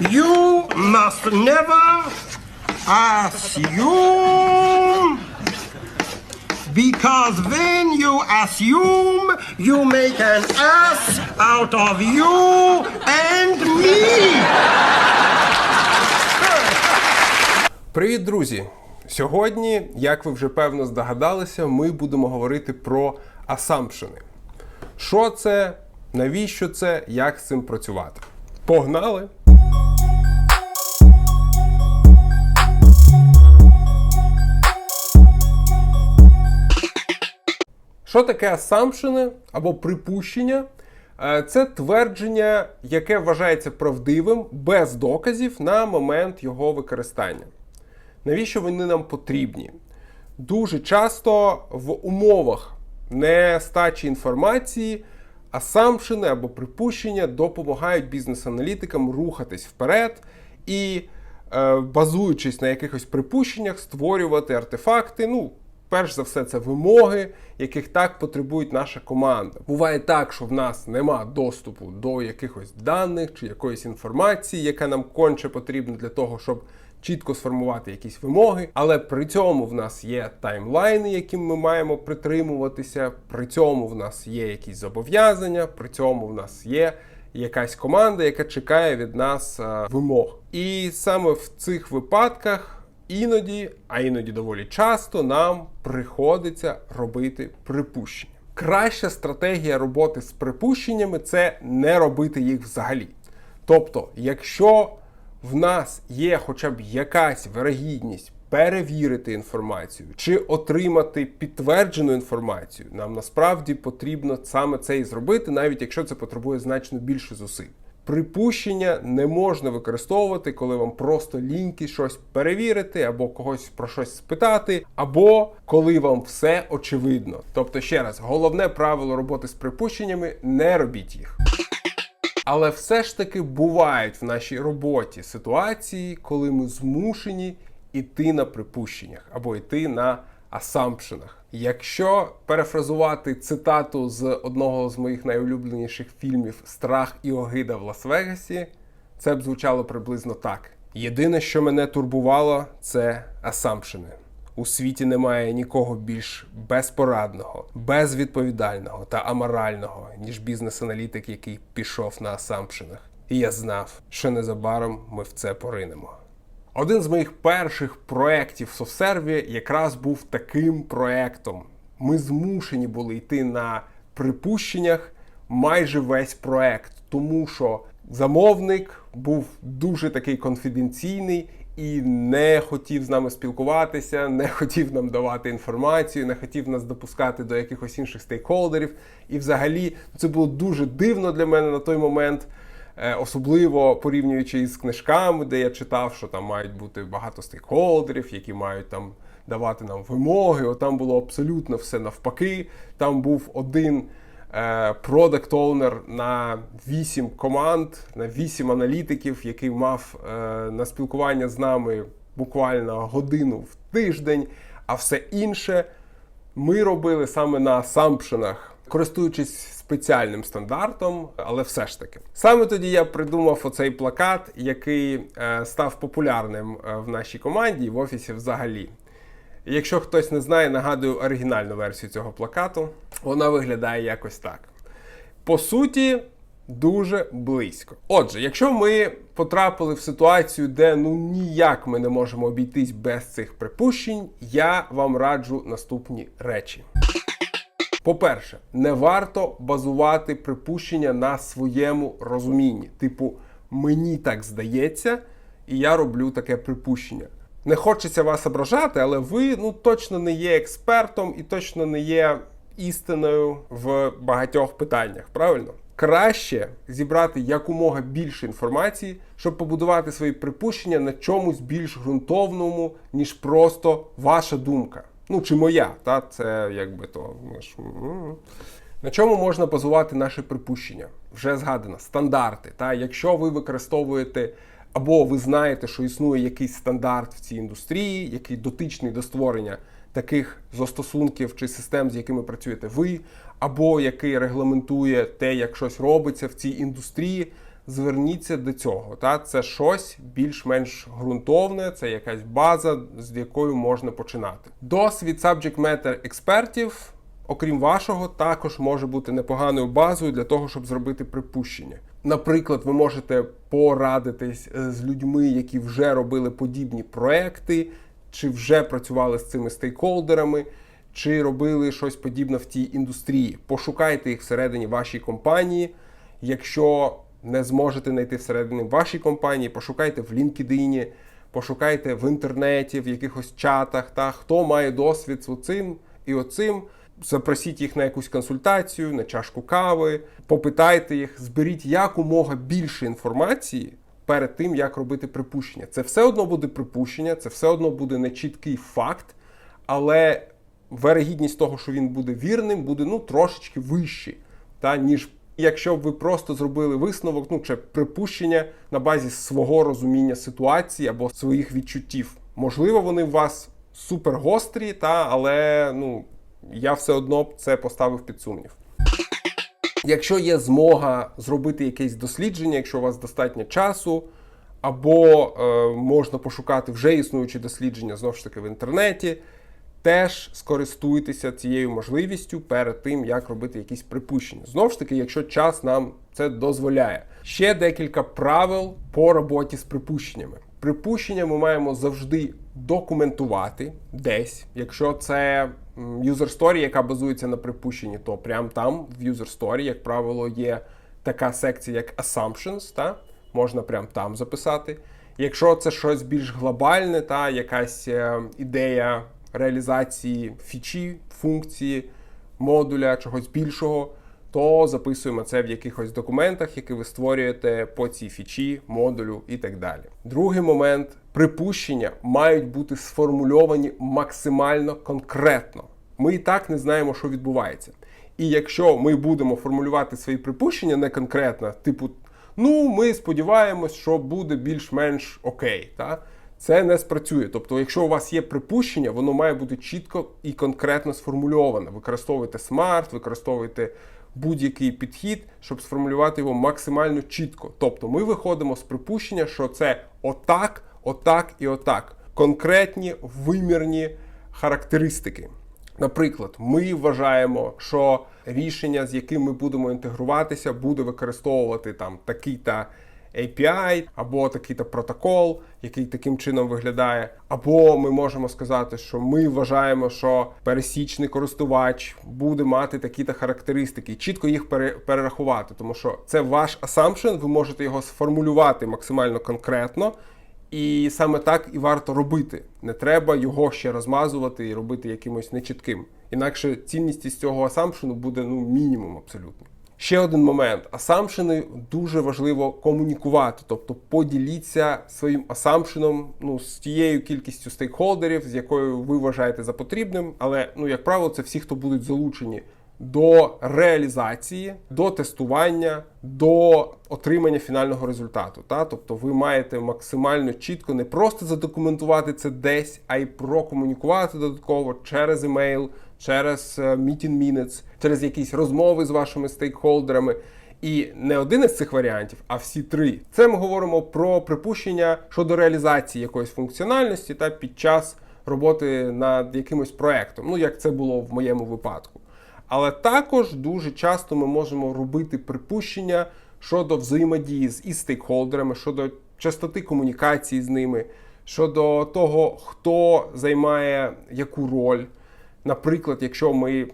You must never assume. Because when you assume, you make an ass out of you and me. Привіт, друзі! Сьогодні, як ви вже певно здогадалися, ми будемо говорити про асампшени. Що це, навіщо це, як з цим працювати? Погнали! Що таке асампшени або припущення? Е, Це твердження, яке вважається правдивим без доказів на момент його використання. Навіщо вони нам потрібні? Дуже часто в умовах нестачі інформації асампшени або припущення допомагають бізнес-аналітикам рухатись вперед і, е, базуючись на якихось припущеннях, створювати артефакти. Ну, перш за все, це вимоги, яких так потребують наша команда. Буває так, що в нас нема доступу до якихось даних чи якоїсь інформації, яка нам конче потрібна для того, щоб чітко сформувати якісь вимоги, але при цьому в нас є таймлайни, яким ми маємо притримуватися. При цьому в нас є якісь зобов'язання, при цьому в нас є якась команда, яка чекає від нас е, вимог. І саме в цих випадках. Іноді, а іноді доволі часто, нам приходиться робити припущення. Краща стратегія роботи з припущеннями це не робити їх взагалі. Тобто, якщо в нас є хоча б якась вирогідність перевірити інформацію чи отримати підтверджену інформацію, нам насправді потрібно саме це і зробити, навіть якщо це потребує значно більше зусиль. Припущення не можна використовувати, коли вам просто ліньки щось перевірити, або когось про щось спитати, або коли вам все очевидно. Тобто, ще раз, головне правило роботи з припущеннями не робіть їх. Але все ж таки бувають в нашій роботі ситуації, коли ми змушені йти на припущеннях або йти на асампшенах. Якщо перефразувати цитату з одного з моїх найулюбленіших фільмів Страх і огида в Лас-Вегасі, це б звучало приблизно так: єдине, що мене турбувало, це асампшени. У світі немає нікого більш безпорадного, безвідповідального та аморального, ніж бізнес-аналітик, який пішов на асампшенах. І я знав, що незабаром ми в це поринемо. Один з моїх перших проєктів SoftServe якраз був таким проєктом. Ми змушені були йти на припущеннях майже весь проєкт, тому що замовник був дуже такий конфіденційний і не хотів з нами спілкуватися, не хотів нам давати інформацію, не хотів нас допускати до якихось інших стейкхолдерів. І взагалі це було дуже дивно для мене на той момент. Е, Особливо порівнюючи із книжками, де я читав, що там мають бути багато стейкхолдерів, які мають там давати нам вимоги. От там було абсолютно все навпаки. Там був один продакт оунер на 8 команд, на 8 аналітиків, який мав е, на спілкування з нами буквально годину в тиждень, а все інше ми робили саме на асампшенах, користуючись спеціальним стандартом, але все ж таки. Саме тоді я придумав оцей плакат, який е, став популярним е, в нашій команді і в офісі взагалі. Якщо хтось не знає, нагадую оригінальну версію цього плакату. Вона виглядає якось так. По суті, дуже близько. Отже, якщо ми потрапили в ситуацію, де ну ніяк ми не можемо обійтись без цих припущень, я вам раджу наступні речі. По-перше, не варто базувати припущення на своєму розумінні. Типу, мені так здається, і я роблю таке припущення. Не хочеться вас ображати, але ви ну точно не є експертом і точно не є істиною в багатьох питаннях. Правильно? Краще зібрати якомога більше інформації, щоб побудувати свої припущення на чомусь більш ґрунтовному, ніж просто ваша думка. Ну чи моя, та це якби то. ж, м. На чому можна базувати наші припущення? Вже згадано стандарти. Та якщо ви використовуєте або ви знаєте, що існує якийсь стандарт в цій індустрії, який дотичний до створення таких застосунків чи систем, з якими працюєте ви, або який регламентує те, як щось робиться в цій індустрії, зверніться до цього. Та це щось більш-менш ґрунтовне, це якась база, з якою можна починати. Досвід subject matter експертів, окрім вашого, також може бути непоганою базою для того, щоб зробити припущення. Наприклад, ви можете порадитись е, з людьми, які вже робили подібні проекти, чи вже працювали з цими стейкхолдерами, чи робили щось подібне в тій індустрії. Пошукайте їх всередині вашої компанії. Якщо не зможете знайти всередині вашої компанії, пошукайте в LinkedIn, пошукайте в інтернеті, в якихось чатах, та хто має досвід з оцим і оцим. Запросіть їх на якусь консультацію, на чашку кави, попитайте їх, зберіть якомога більше інформації перед тим, як робити припущення. Це все одно буде припущення, це все одно буде нечіткий факт, але верогідність того, що він буде вірним, буде ну трошечки вищий, та ніж якщо б ви просто зробили висновок, ну чи припущення на базі свого розуміння ситуації або своїх відчуттів. Можливо, вони у вас супер гострі, та але ну я все одно б це поставив під сумнів. Якщо є змога зробити якесь дослідження, якщо у вас достатньо часу, або е, можна пошукати вже існуючі дослідження знову ж таки в інтернеті, теж скористуйтеся цією можливістю перед тим, як робити якісь припущення. Знову ж таки, якщо час нам це дозволяє. Ще декілька правил по роботі з припущеннями. Припущення ми маємо завжди документувати десь. Якщо це user story, яка базується на припущенні, то прямо там в user story, як правило, є така секція, як assumptions, та можна прямо там записати. Якщо це щось більш глобальне, та якась е, ідея реалізації фічі, функції, модуля, чогось більшого, то записуємо це в якихось документах, які ви створюєте по цій фічі, модулю і так далі. Другий момент припущення мають бути сформульовані максимально конкретно. Ми і так не знаємо, що відбувається. І якщо ми будемо формулювати свої припущення не конкретно, типу, ну ми сподіваємось, що буде більш-менш окей. Та? Це не спрацює. Тобто, якщо у вас є припущення, воно має бути чітко і конкретно сформульоване. Використовуйте смарт, використовуйте будь-який підхід, щоб сформулювати його максимально чітко. Тобто, ми виходимо з припущення, що це отак, отак і отак. Конкретні вимірні характеристики. Наприклад, ми вважаємо, що рішення, з яким ми будемо інтегруватися, буде використовувати там такий-то API, або такий-то протокол, який таким чином виглядає. Або ми можемо сказати, що ми вважаємо, що пересічний користувач буде мати такі-то характеристики, чітко їх перерахувати, тому що це ваш assumption, ви можете його сформулювати максимально конкретно. І саме так і варто робити. Не треба його ще розмазувати і робити якимось нечітким. Інакше цінність із цього асампшену буде ну мінімум абсолютно. Ще один момент: асампшени дуже важливо комунікувати, тобто поділіться своїм асампшеном ну, з тією кількістю стейкхолдерів, з якою ви вважаєте за потрібним. Але, ну, як правило, це всі, хто будуть залучені до реалізації, до тестування, до отримання фінального результату. Та? Тобто ви маєте максимально чітко не просто задокументувати це десь, а й прокомунікувати додатково через емейл, через е, meeting minutes, через якісь розмови з вашими стейкхолдерами. І не один із цих варіантів, а всі три. Це ми говоримо про припущення щодо реалізації якоїсь функціональності та під час роботи над якимось проектом, ну як це було в моєму випадку. Але також дуже часто ми можемо робити припущення щодо взаємодії з і стейкхолдерами, щодо частоти комунікації з ними, щодо того, хто займає яку роль. Наприклад, якщо ми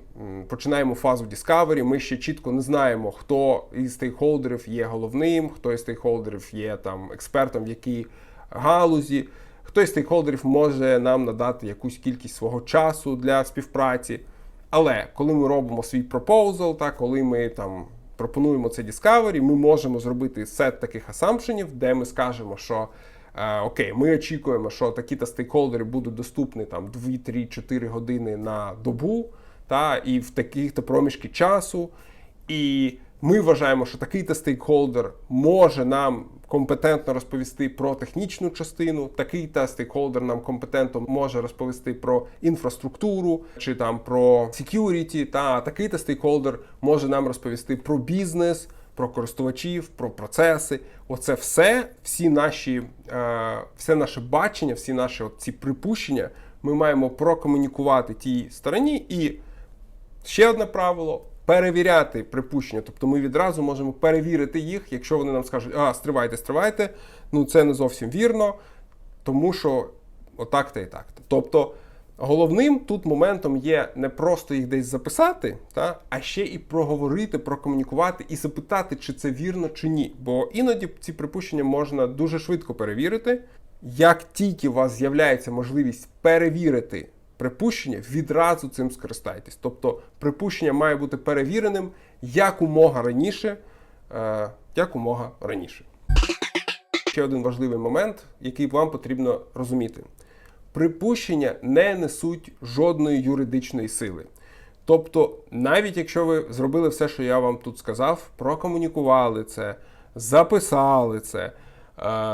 починаємо фазу Discovery, ми ще чітко не знаємо, хто із стейкхолдерів є головним, хто із стейкхолдерів є там експертом в якій галузі, хто із стейкхолдерів може нам надати якусь кількість свого часу для співпраці. Але коли ми робимо свій пропозал, та коли ми там пропонуємо це Discovery, ми можемо зробити сет таких асампшенів, де ми скажемо, що е, окей, ми очікуємо, що такі-то стейкхолдери будуть доступні там 2-3-4 години на добу, та, і в таких-то проміжки часу. І ми вважаємо, що такий-то стейкхолдер може нам компетентно розповісти про технічну частину, такий-то стейкхолдер нам компетентно може розповісти про інфраструктуру чи там про security, та такий-то стейкхолдер може нам розповісти про бізнес, про користувачів, про процеси. Оце все, всі наші, е, все наше бачення, всі наші ці припущення ми маємо прокомунікувати тій стороні. І ще одне правило. Перевіряти припущення, тобто ми відразу можемо перевірити їх, якщо вони нам скажуть, а стривайте, стривайте, ну це не зовсім вірно, тому що отак-то і так-то. Тобто головним тут моментом є не просто їх десь записати, та, а ще і проговорити, прокомунікувати і запитати, чи це вірно, чи ні. Бо іноді ці припущення можна дуже швидко перевірити. Як тільки у вас з'являється можливість перевірити припущення, відразу цим скористайтесь. Тобто припущення має бути перевіреним якомога раніше, е, якомога раніше. Ще один важливий момент, який вам потрібно розуміти: припущення не несуть жодної юридичної сили. Тобто, навіть якщо ви зробили все, що я вам тут сказав, прокомунікували це, записали це,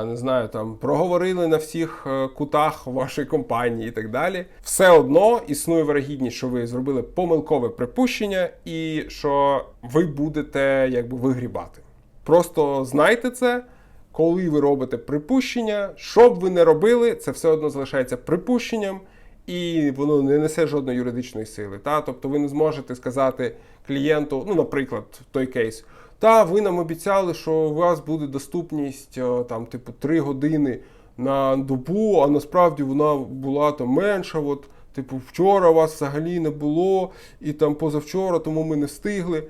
не знаю, там проговорили на всіх е, кутах вашої компанії і так далі, все одно існує вирогідність, що ви зробили помилкове припущення і що ви будете якби вигрібати. Просто знайте це. Коли ви робите припущення, що б ви не робили, це все одно залишається припущенням, і воно не несе жодної юридичної сили. Та? Тобто ви не зможете сказати клієнту, ну, наприклад, той кейс, та ви нам обіцяли, що у вас буде доступність там, типу, 3 години на добу, а насправді вона була там менша. От, типу, вчора вас взагалі не було, і там позавчора, тому ми не встигли.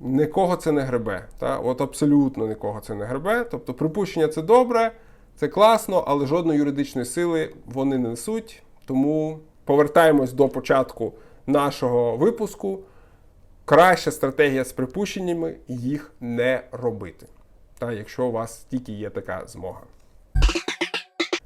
Нікого це не гребе. Та? От абсолютно нікого це не гребе. Тобто припущення це добре, це класно, але жодної юридичної сили вони не несуть. Тому повертаємось до початку нашого випуску. Краща стратегія з припущеннями їх не робити. Та, якщо у вас тільки є така змога.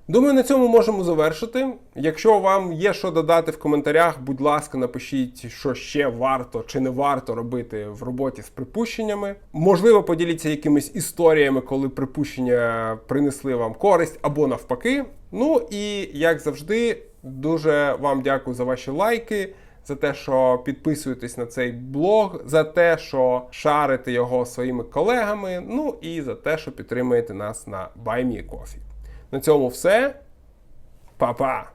Думаю, на цьому можемо завершити. Якщо вам є що додати в коментарях, будь ласка, напишіть, що ще варто чи не варто робити в роботі з припущеннями. Можливо, поділіться якимись історіями, коли припущення принесли вам користь або навпаки. Ну і як завжди, дуже вам дякую за ваші лайки. За те, що підписуєтесь на цей блог, за те, що шарите його своїми колегами, ну і за те, що підтримуєте нас на BuyMeCoffee. На цьому все. Па-па!